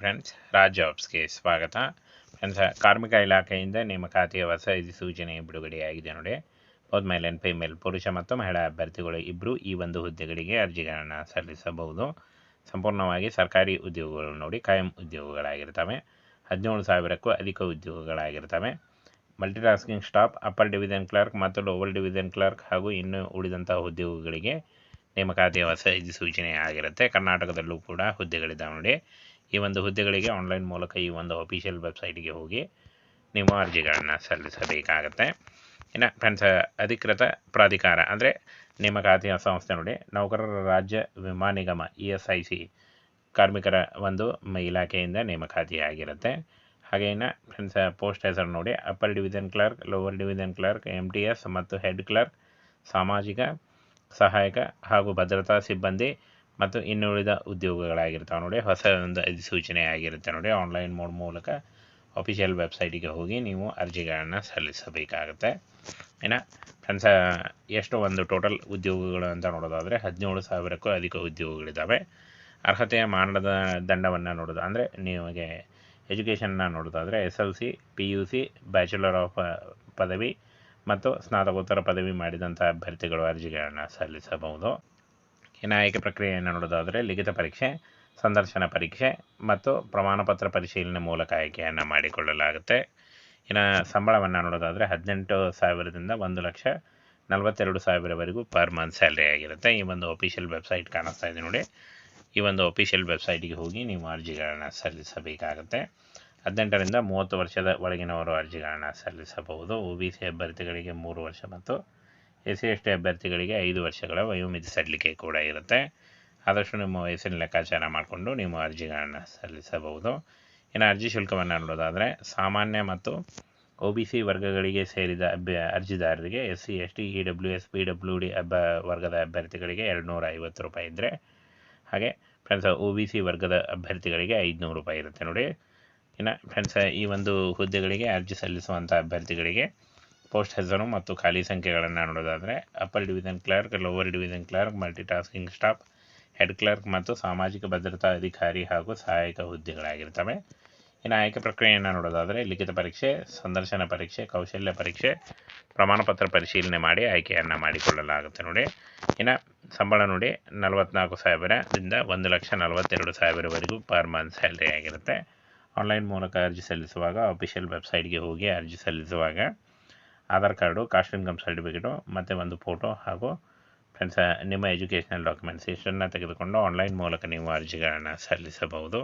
Friends Raj ಜಾಬ್ಸ್ಗೆ ಸ್ವಾಗತ. Friends, ಕಾರ್ಮಿಕ ಇಲಾಖೆಯಿಂದ ನೇಮಕಾತಿಯ ಹೊಸ ಸೂಚನೆ ಬಿಡುಗಡೆಯಾಗಿದೆ ನೋಡಿ. ಹೋದ ಮೇಲ್ ಫಿಮೇಲ್ ಪುರುಷ ಮತ್ತು ಮಹಿಳಾ ಅಭ್ಯರ್ಥಿಗಳು ಇಬ್ಬರು ಈ ಒಂದು ಹುದ್ದೆಗಳಿಗೆ ಅರ್ಜಿಗಳನ್ನು ಸಲ್ಲಿಸಬಹುದು. ಸಂಪೂರ್ಣವಾಗಿ ಸರ್ಕಾರಿ ಉದ್ಯೋಗಗಳು ನೋಡಿ, ಕಾಯಂ ಉದ್ಯೋಗಗಳಾಗಿರ್ತವೆ. ಹದಿನೇಳು ಸಾವಿರಕ್ಕೂ ಅಧಿಕ ಉದ್ಯೋಗಗಳಾಗಿರ್ತವೆ. Multitasking staff upper division clerk ಮತ್ತು ಲೋವರ್ ಡಿವಿಷನ್ ಕ್ಲರ್ಕ್ ಹಾಗೂ ಇನ್ನೂ ಉಳಿದಂತಹ ಉದ್ಯೋಗಗಳಿಗೆ ನೇಮಕಾತಿಯ ಹೊಸ ಸೂಚನೆ ಆಗಿರುತ್ತೆ. ಕರ್ನಾಟಕದಲ್ಲೂ ಕೂಡ ಹುದ್ದೆಗಳಿದ್ದಾವೆ ನೋಡಿ. ಈ ಒಂದು ಹುದ್ದೆಗಳಿಗೆ ಆನ್ಲೈನ್ ಮೂಲಕ ಈ ಒಂದು ಅಫಿಷಿಯಲ್ ವೆಬ್ಸೈಟ್ಗೆ ಹೋಗಿ ನೀವು ಅರ್ಜಿಗಳನ್ನು ಸಲ್ಲಿಸಬೇಕಾಗತ್ತೆ. ಇನ್ನು ಫ್ರೆಂಡ್ಸ್ ಅಧಿಕೃತ ಪ್ರಾಧಿಕಾರ, ಅಂದರೆ ನೇಮಕಾತಿಯ ಸಂಸ್ಥೆ ನೋಡಿ, ನೌಕರರ ರಾಜ್ಯ ವಿಮಾ ನಿಗಮ ಇ ಎಸ್ ಐ ಸಿ ಕಾರ್ಮಿಕರ ಒಂದು ಇಲಾಖೆಯಿಂದ ನೇಮಕಾತಿಯಾಗಿರುತ್ತೆ ಹಾಗೆ ಇನ್ನು ಫ್ರೆಂಡ್ಸ್ ಪೋಸ್ಟ್ ಹೆಸರು ನೋಡಿ upper division clerk lower division clerk M T S ಮತ್ತು ಹೆಡ್ ಕ್ಲರ್ಕ್ ಸಾಮಾಜಿಕ, ಸಹಾಯಕ ಹಾಗೂ ಭದ್ರತಾ ಸಿಬ್ಬಂದಿ ಮತ್ತು ಇನ್ನುಳಿದ ಉದ್ಯೋಗಗಳಾಗಿರ್ತಾವೆ ನೋಡಿ. ಹೊಸ ಒಂದು ಅಧಿಸೂಚನೆ ಆಗಿರುತ್ತೆ ನೋಡಿ. ಆನ್ಲೈನ್ ಮೋಡ್ ಮೂಲಕ ಅಫಿಷಿಯಲ್ ವೆಬ್ಸೈಟಿಗೆ ಹೋಗಿ ನೀವು ಅರ್ಜಿಗಳನ್ನು ಸಲ್ಲಿಸಬೇಕಾಗುತ್ತೆ. ಇನ್ನು ಫ್ರೆಂಡ್ಸ ಎಷ್ಟು ಒಂದು ಟೋಟಲ್ ಉದ್ಯೋಗಗಳು ಅಂತ ನೋಡೋದಾದರೆ ಹದಿನೇಳು ಸಾವಿರಕ್ಕೂ ಅಧಿಕ ಉದ್ಯೋಗಗಳಿದ್ದಾವೆ ಅರ್ಹತೆಯ ಮಾನದ ದಂಡವನ್ನು ನೋಡೋದು ಅಂದರೆ ನಿಮಗೆ ಎಜುಕೇಷನ್ನ ನೋಡೋದಾದರೆ S L C P U C bachelor of ಪದವಿ ಮತ್ತು ಸ್ನಾತಕೋತ್ತರ ಪದವಿ ಮಾಡಿದಂಥ ಅಭ್ಯರ್ಥಿಗಳು ಅರ್ಜಿಗಳನ್ನು ಸಲ್ಲಿಸಬಹುದು. ಇನ್ನು ಆಯ್ಕೆ ಪ್ರಕ್ರಿಯೆಯನ್ನು ನೋಡೋದಾದರೆ ಲಿಖಿತ ಪರೀಕ್ಷೆ, ಸಂದರ್ಶನ ಪರೀಕ್ಷೆ ಮತ್ತು ಪ್ರಮಾಣಪತ್ರ ಪರಿಶೀಲನೆ ಮೂಲಕ ಆಯ್ಕೆಯನ್ನು ಮಾಡಿಕೊಳ್ಳಲಾಗುತ್ತೆ. ಇನ್ನು ಸಂಬಳವನ್ನು ನೋಡೋದಾದರೆ ಹದಿನೆಂಟು ಸಾವಿರದಿಂದ ಒಂದು ಲಕ್ಷ ನಲವತ್ತೆರಡು ಸಾವಿರವರೆಗೂ ಪರ್ ಮಂತ್ ಸ್ಯಾಲ್ರಿ ಆಗಿರುತ್ತೆ. ಈ ಒಂದು ಅಫಿಷಿಯಲ್ ವೆಬ್ಸೈಟ್ ಕಾಣಿಸ್ತಾ ಇದೆ ನೋಡಿ. ಈ ಒಂದು ಅಫಿಷಿಯಲ್ ವೆಬ್ಸೈಟಿಗೆ ಹೋಗಿ ನೀವು ಅರ್ಜಿಗಳನ್ನು ಸಲ್ಲಿಸಬೇಕಾಗುತ್ತೆ. ಹದಿನೆಂಟರಿಂದ ಮೂವತ್ತು ವರ್ಷದ ಒಳಗಿನವರು ಅರ್ಜಿಗಳನ್ನು ಸಲ್ಲಿಸಬಹುದು. ಒ ಬಿ ಸಿ ಅಭ್ಯರ್ಥಿಗಳಿಗೆ ಮೂರು ವರ್ಷ ಮತ್ತು ಎಸ್ ಸಿ ಎಸ್ ಟಿ ಅಭ್ಯರ್ಥಿಗಳಿಗೆ ಐದು ವರ್ಷಗಳ ವಯೋಮಿತಿ ಸಡಿಲಿಕೆ ಕೂಡ ಇರುತ್ತೆ. ಆದಷ್ಟು ನಿಮ್ಮ ವಯಸ್ಸಿನ ಲೆಕ್ಕಾಚಾರ ಮಾಡಿಕೊಂಡು ನೀವು ಅರ್ಜಿಗಳನ್ನು ಸಲ್ಲಿಸಬಹುದು. ಇನ್ನು ಅರ್ಜಿ ಶುಲ್ಕವನ್ನು ನೋಡೋದಾದರೆ ಸಾಮಾನ್ಯ ಮತ್ತು ಒ ಬಿ ಸಿ ವರ್ಗಗಳಿಗೆ ಸೇರಿದ ಅರ್ಜಿದಾರರಿಗೆ S C S T E W S P W D ಅಬ್ಬ ವರ್ಗದ ಅಭ್ಯರ್ಥಿಗಳಿಗೆ ಎರಡುನೂರ ಐವತ್ತು ರೂಪಾಯಿ ಇದ್ದರೆ ಹಾಗೆ ಫ್ರೆಂಡ್ಸ್ ಒ ಬಿ ಸಿ ವರ್ಗದ ಅಭ್ಯರ್ಥಿಗಳಿಗೆ ಐದುನೂರು ರೂಪಾಯಿ ಇರುತ್ತೆ ನೋಡಿ. ಇನ್ನು ಫ್ರೆಂಡ್ಸ್ ಈ ಒಂದು ಹುದ್ದೆಗಳಿಗೆ ಅರ್ಜಿ ಸಲ್ಲಿಸುವಂಥ ಅಭ್ಯರ್ಥಿಗಳಿಗೆ ಪೋಸ್ಟ್ ಹೆಸರು ಮತ್ತು ಖಾಲಿ ಸಂಖ್ಯೆಗಳನ್ನು ನೋಡೋದಾದರೆ upper division clerk lower division clerk multitasking staff head clerk ಮತ್ತು ಸಾಮಾಜಿಕ ಭದ್ರತಾ ಅಧಿಕಾರಿ ಹಾಗೂ ಸಹಾಯಕ ಹುದ್ದೆಗಳಾಗಿರ್ತವೆ. ಇನ್ನು ಆಯ್ಕೆ ಪ್ರಕ್ರಿಯೆಯನ್ನು ನೋಡೋದಾದರೆ ಲಿಖಿತ ಪರೀಕ್ಷೆ, ಸಂದರ್ಶನ ಪರೀಕ್ಷೆ, ಕೌಶಲ್ಯ ಪರೀಕ್ಷೆ, ಪ್ರಮಾಣಪತ್ರ ಪರಿಶೀಲನೆ ಮಾಡಿ ಆಯ್ಕೆಯನ್ನು ಮಾಡಿಕೊಳ್ಳಲಾಗುತ್ತೆ ನೋಡಿ. ಇನ್ನು ಸಂಬಳ ನೋಡಿ, ನಲವತ್ನಾಲ್ಕು ಸಾವಿರದಿಂದ ಒಂದು ಲಕ್ಷ ನಲವತ್ತೆರಡು ಸಾವಿರವರೆಗೂ ಪರ್ ಮಂತ್ ಸ್ಯಾಲ್ರಿ ಆಗಿರುತ್ತೆ. ಆನ್ಲೈನ್ ಮೂಲಕ ಅರ್ಜಿ ಸಲ್ಲಿಸುವಾಗ ಅಫಿಷಿಯಲ್ ವೆಬ್ಸೈಟ್ಗೆ ಹೋಗಿ ಅರ್ಜಿ ಸಲ್ಲಿಸುವಾಗ Aadhaar card, caste income certificate, ಮತ್ತು ಒಂದು ಫೋಟೋ ಹಾಗೂ ಫ್ರೆಂಡ್ಸ್ ನಿಮ್ಮ ಎಜುಕೇಷನಲ್ ಡಾಕ್ಯುಮೆಂಟ್ಸ್ ಇಷ್ಟನ್ನು ತೆಗೆದುಕೊಂಡು ಆನ್ಲೈನ್ ಮೂಲಕ ನೀವು ಅರ್ಜಿಗಳನ್ನು ಸಲ್ಲಿಸಬಹುದು.